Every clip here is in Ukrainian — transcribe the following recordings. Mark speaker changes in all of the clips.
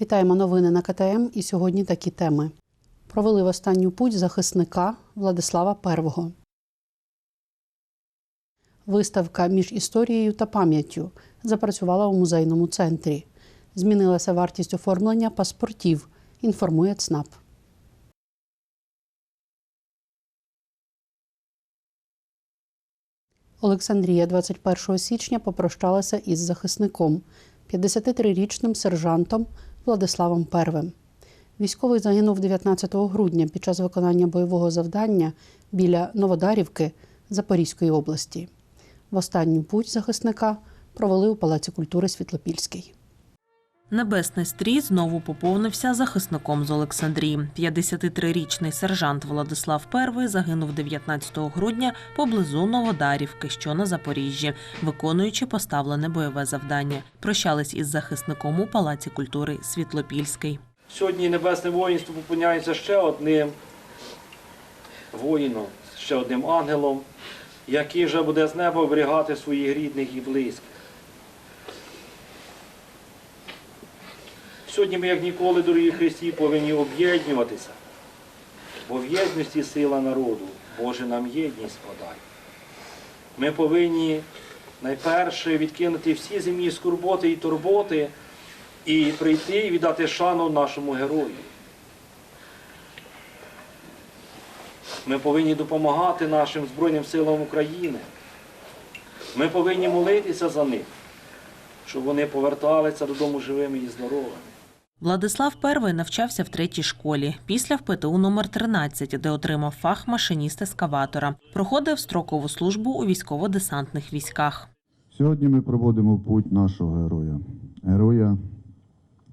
Speaker 1: Вітаємо новини на КТМ. І сьогодні такі теми. Провели в останню путь захисника Владислава Первого. Виставка між історією та пам'яттю запрацювала у музейному центрі. Змінилася вартість оформлення паспортів, інформує ЦНАП. Олександрія 21 січня попрощалася із захисником, 53-річним сержантом Владиславом Первим. Військовий загинув 19 грудня під час виконання бойового завдання біля Новодарівки Запорізької області. В останню путь захисника провели у Палаці культури Світлопільський.
Speaker 2: Небесний стрій знову поповнився захисником з Олександрії. 53-річний сержант Владислав Первий загинув 19 грудня поблизу Новодарівки, що на Запоріжжі, виконуючи поставлене бойове завдання. Прощались із захисником у Палаці культури Світлопільський.
Speaker 3: Сьогодні небесне воїнство поповняється ще одним воїном, ще одним ангелом, який вже буде з неба оберігати своїх рідних і близьких. Сьогодні ми, як ніколи, дорогі Христі, повинні об'єднуватися, бо в єдності сила народу, Боже нам єдність подай. Ми повинні найперше відкинути всі земні скорботи і турботи і прийти і віддати шану нашому герою. Ми повинні допомагати нашим Збройним силам України. Ми повинні молитися за них, щоб вони поверталися додому живими і здоровими.
Speaker 2: Владислав Первий навчався в третій школі, після в ПТУ номер 13, де отримав фах машиніст-ескаватора. Проходив строкову службу у військово-десантних військах.
Speaker 4: Сьогодні ми проводимо путь нашого героя. Героя,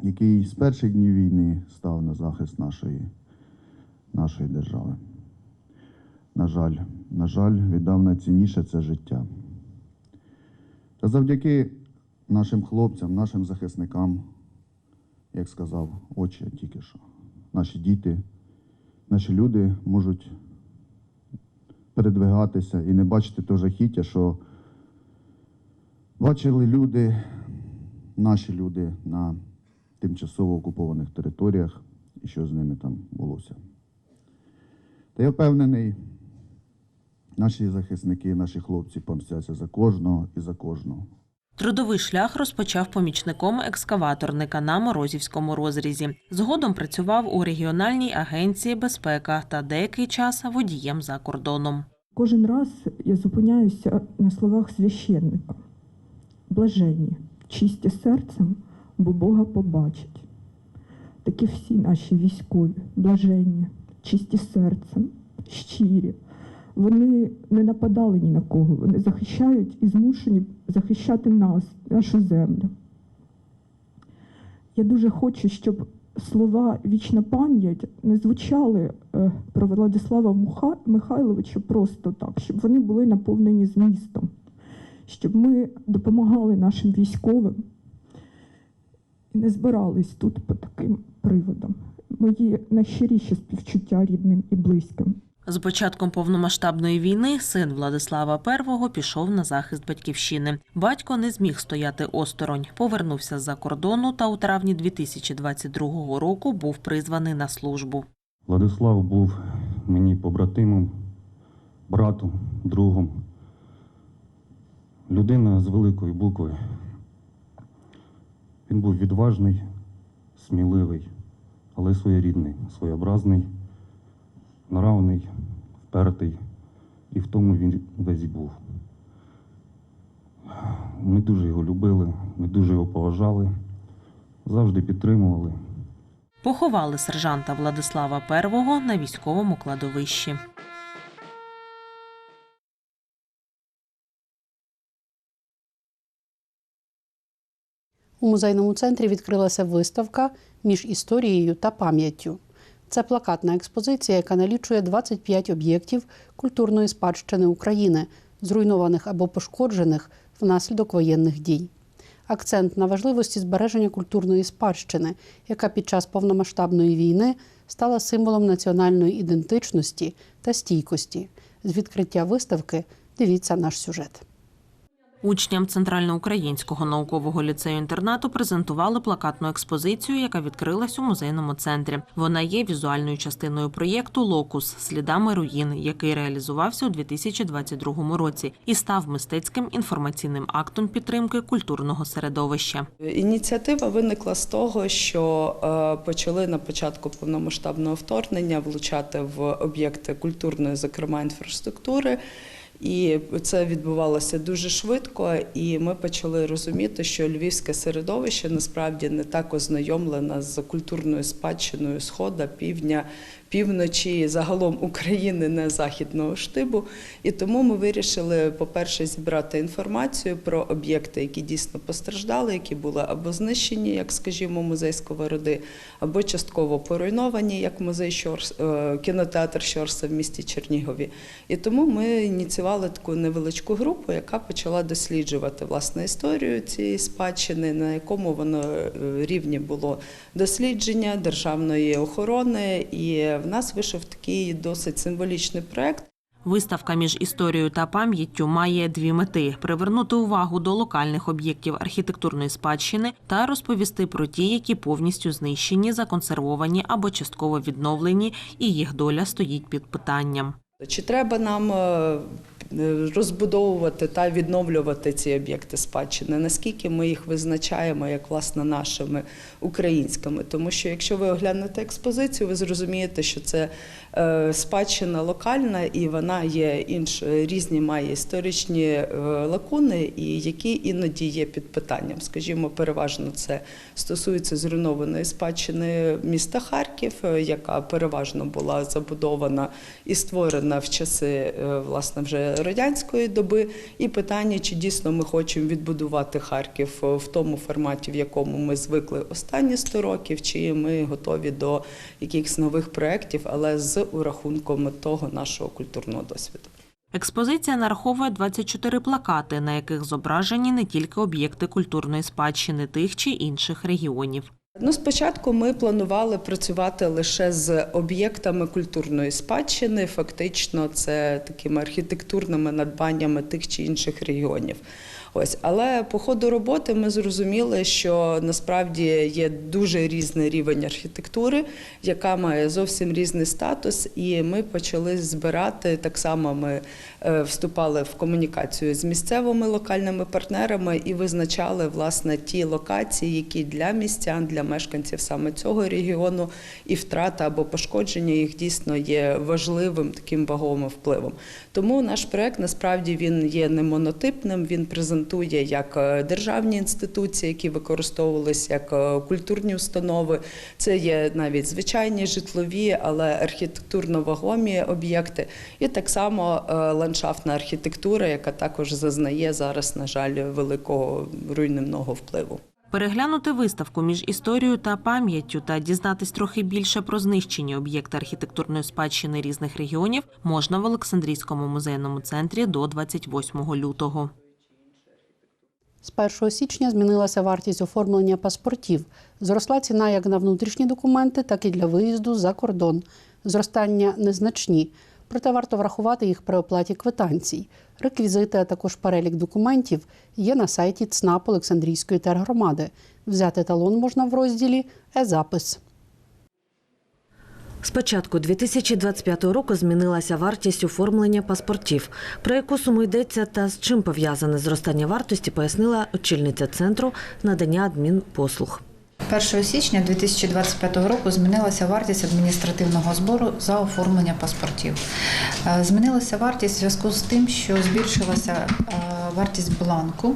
Speaker 4: який з перших днів війни став на захист нашої, нашої держави. На жаль, на жаль, віддав найцінніше це життя. Та завдяки нашим хлопцям, нашим захисникам, як сказав очі тільки що, наші діти, наші люди можуть передвигатися і не бачити того жахіття, що Бачили люди, наші люди на тимчасово окупованих територіях і що з ними там булося. Та я впевнений, наші захисники, наші хлопці помстяться за кожного і за кожного.
Speaker 2: Трудовий шлях розпочав помічником екскаваторника на Морозівському розрізі. Згодом працював у регіональній агенції безпека та деякий час водієм за кордоном.
Speaker 5: Кожен раз я зупиняюся на словах священника. Блаженні, чисті серцем, бо Бога побачать. Такі всі наші військові, блаженні, чисті серцем, щирі. Вони не нападали ні на кого, вони захищають і змушені захищати нас, нашу землю. Я дуже хочу, щоб слова вічна пам'ять не звучали е, про Владислава Михайловича просто так, щоб вони були наповнені змістом, щоб ми допомагали нашим військовим і не збирались тут по таким приводам. Мої найщиріші співчуття рідним і близьким.
Speaker 2: З початком повномасштабної війни син Владислава І пішов на захист батьківщини. Батько не зміг стояти осторонь, повернувся з-за кордону та у травні 2022 року був призваний на службу.
Speaker 6: Владислав був мені побратимом, братом, другом. Людина з великої букви. Він був відважний, сміливий, але своєрідний, своєобразний, нравний, впертий. І в тому він весь і був. Ми дуже його любили, ми дуже його поважали, завжди підтримували.
Speaker 2: Поховали сержанта Владислава І на військовому кладовищі.
Speaker 1: У музейному центрі відкрилася виставка між історією та пам'яттю. Це плакатна експозиція, яка налічує 25 об'єктів культурної спадщини України, зруйнованих або пошкоджених внаслідок воєнних дій. Акцент на важливості збереження культурної спадщини, яка під час повномасштабної війни стала символом національної ідентичності та стійкості. З відкриття виставки дивіться наш сюжет.
Speaker 2: Учням Центральноукраїнського наукового ліцею інтернату презентували плакатну експозицію, яка відкрилась у музейному центрі. Вона є візуальною частиною проєкту Локус слідами руїн, який реалізувався у 2022 році і став мистецьким інформаційним актом підтримки культурного середовища.
Speaker 7: Ініціатива виникла з того, що е, почали на початку повномасштабного вторгнення влучати в об'єкти культурної, зокрема інфраструктури. І це відбувалося дуже швидко, і ми почали розуміти, що львівське середовище насправді не так ознайомлене з культурною спадщиною схода, півдня, півночі, загалом України не західного штибу. І тому ми вирішили, по-перше, зібрати інформацію про об'єкти, які дійсно постраждали, які були або знищені, як скажімо, музей Сковороди, або частково поруйновані, як музей Щорс, е, кінотеатр Щорса в місті Чернігові. І тому ми ініціювали таку невеличку групу, яка почала досліджувати власне історію цієї спадщини, на якому воно е, рівні було дослідження державної охорони. І в нас вийшов такий досить символічний проект.
Speaker 2: Виставка між історією та пам'яттю має дві мети: привернути увагу до локальних об'єктів архітектурної спадщини та розповісти про ті, які повністю знищені, законсервовані або частково відновлені, і їх доля стоїть під питанням.
Speaker 7: Чи треба нам е, розбудовувати та відновлювати ці об'єкти спадщини? Наскільки ми їх визначаємо як власне нашими українськими? Тому що якщо ви оглянете експозицію, ви зрозумієте, що це е, спадщина локальна і вона є інш різні має історичні е, лакуни, і які іноді є під питанням. Скажімо, переважно це стосується зруйнованої спадщини міста Харків, е, яка переважно була забудована і створена в часи е, власне вже радянської доби. І питання, чи дійсно ми хочемо відбудувати Харків е, в тому форматі, в якому ми звикли останні 100 років, чи ми готові до якихось нових проєктів, але з урахунком того нашого культурного досвіду.
Speaker 2: Експозиція нараховує 24 плакати, на яких зображені не тільки об'єкти культурної спадщини тих чи інших регіонів.
Speaker 7: Ну, спочатку ми планували працювати лише з об'єктами культурної спадщини. Фактично, це такими архітектурними надбаннями тих чи інших регіонів. Ось, але по ходу роботи ми зрозуміли, що насправді є дуже різний рівень архітектури, яка має зовсім різний статус, і ми почали збирати так само. Ми е, вступали в комунікацію з місцевими локальними партнерами і визначали власне ті локації, які для містян, для мешканців саме цього регіону, і втрата або пошкодження їх дійсно є важливим таким ваговим впливом. Тому наш проект насправді він є не монотипним. Він презентує як е, державні інституції, які використовувалися як е, культурні установи. Це є навіть звичайні житлові, але архітектурно вагомі об'єкти, і так само е, ландшафтна архітектура, яка також зазнає зараз, на жаль, великого руйнівного впливу.
Speaker 2: Переглянути виставку між історією та пам'яттю та дізнатись трохи більше про знищені об'єкти архітектурної спадщини різних регіонів можна в Олександрійському музейному центрі до 28 лютого.
Speaker 1: З 1 січня змінилася вартість оформлення паспортів. Зросла ціна як на внутрішні документи, так і для виїзду за кордон. Зростання незначні, проте варто врахувати їх при оплаті квитанцій. Реквізити, а також перелік документів є на сайті ЦНАП Олександрійської тергромади. Взяти талон можна в розділі Е-запис.
Speaker 8: З початку 2025 року змінилася вартість оформлення паспортів. Про яку суму йдеться та з чим пов'язане зростання вартості, пояснила очільниця центру надання адмінпослуг.
Speaker 9: 1 січня 2025 року змінилася вартість адміністративного збору за оформлення паспортів. Е, Змінилася вартість в зв'язку з тим, що збільшилася е, вартість бланку,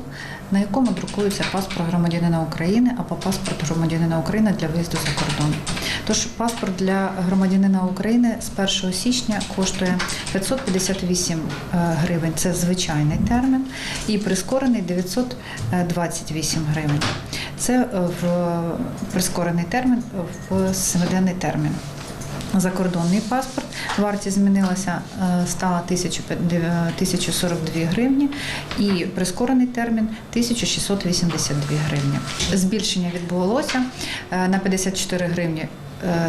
Speaker 9: на якому друкується паспорт громадянина України або паспорт громадянина України для виїзду за кордон. Тож паспорт для громадянина України з 1 січня коштує 558 е, гривень. Це звичайний термін, і прискорений 928 гривень. Це е, в прискорений термін в семиденний термін. Закордонний паспорт. Вартість змінилася, е, стала 1042 гривні. І прискорений термін 1682 гривні. Збільшення відбулося е, на 54 гривні. е,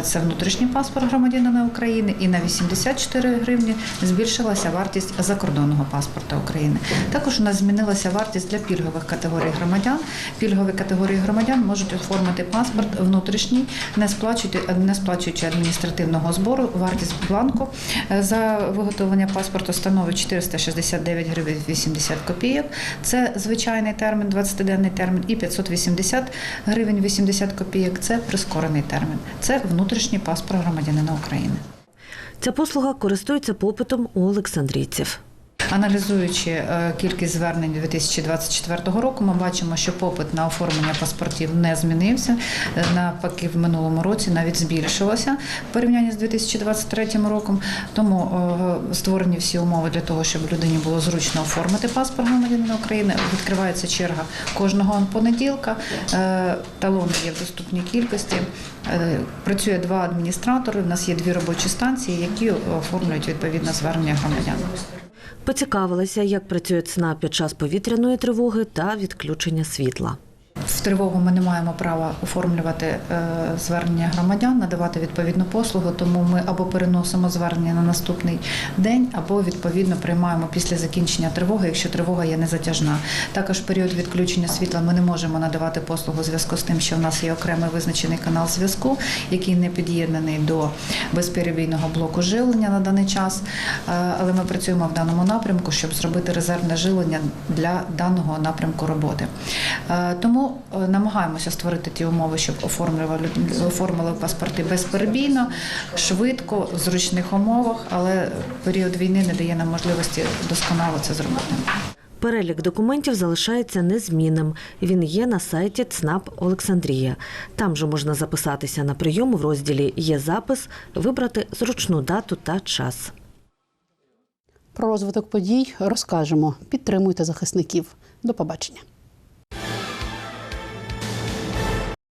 Speaker 9: це внутрішній паспорт громадянина України, і на 84 гривні збільшилася вартість закордонного паспорта України. Також у нас змінилася вартість для пільгових категорій громадян. Пільгові категорії громадян можуть оформити паспорт внутрішній, не сплачуючи, не сплачуючи адміністративного збору. Вартість бланку е, за виготовлення паспорту становить 469 гривень 80 копійок. Це звичайний термін, 20-денний термін, і 580 гривень 80 копійок. Це прискорений термін. Це внутрішній паспорт громадянина України.
Speaker 8: Ця послуга користується попитом у олександрійців.
Speaker 9: Аналізуючи е, кількість звернень 2024 року, ми бачимо, що попит на оформлення паспортів не змінився. Е, Навпаки, в минулому році навіть збільшилося в порівнянні з 2023 роком. Тому е, створені всі умови для того, щоб людині було зручно оформити паспорт громадянина України. Відкривається черга кожного понеділка. Талони є в доступній кількості. Працює два адміністратори. У нас є дві робочі станції, які оформлюють відповідне звернення громадян.
Speaker 8: Поцікавилися, як працює ЦНА під час повітряної тривоги та відключення світла.
Speaker 9: В тривогу ми не маємо права оформлювати е, звернення громадян, надавати відповідну послугу, тому ми або переносимо звернення на наступний день, або відповідно приймаємо після закінчення тривоги, якщо тривога є незатяжна. Також в період відключення світла ми не можемо надавати послугу у зв'язку з тим, що в нас є окремий визначений канал зв'язку, який не під'єднаний до безперебійного блоку живлення на даний час. Е, Але ми працюємо в даному напрямку, щоб зробити резервне живлення для даного напрямку роботи. Е, Тому намагаємося створити ті умови, щоб оформлювали оформили паспорти безперебійно, швидко, в зручних умовах, але період війни не дає нам можливості досконало це зробити.
Speaker 8: Перелік документів залишається незмінним. Він є на сайті ЦНАП Олександрія. Там же можна записатися на прийом в розділі Є запис, вибрати зручну дату та час.
Speaker 1: Про розвиток подій розкажемо. Підтримуйте захисників. До побачення.